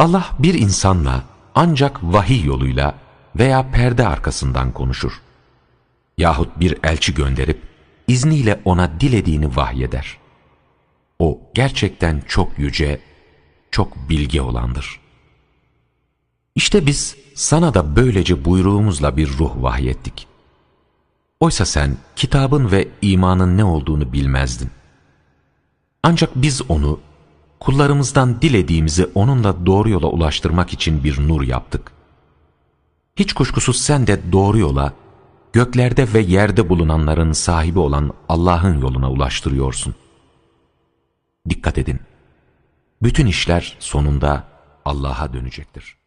Allah bir insanla ancak vahiy yoluyla veya perde arkasından konuşur. Yahut bir elçi gönderip izniyle ona dilediğini vahyeder. O gerçekten çok yüce, çok bilge olandır. İşte biz sana da böylece buyruğumuzla bir ruh vahyettik. Oysa sen kitabın ve imanın ne olduğunu bilmezdin. Ancak biz onu kullarımızdan dilediğimizi onunla doğru yola ulaştırmak için bir nur yaptık. Hiç kuşkusuz sen de doğru yola, göklerde ve yerde bulunanların sahibi olan Allah'ın yoluna ulaştırıyorsun. Dikkat edin, bütün işler sonunda Allah'a dönecektir.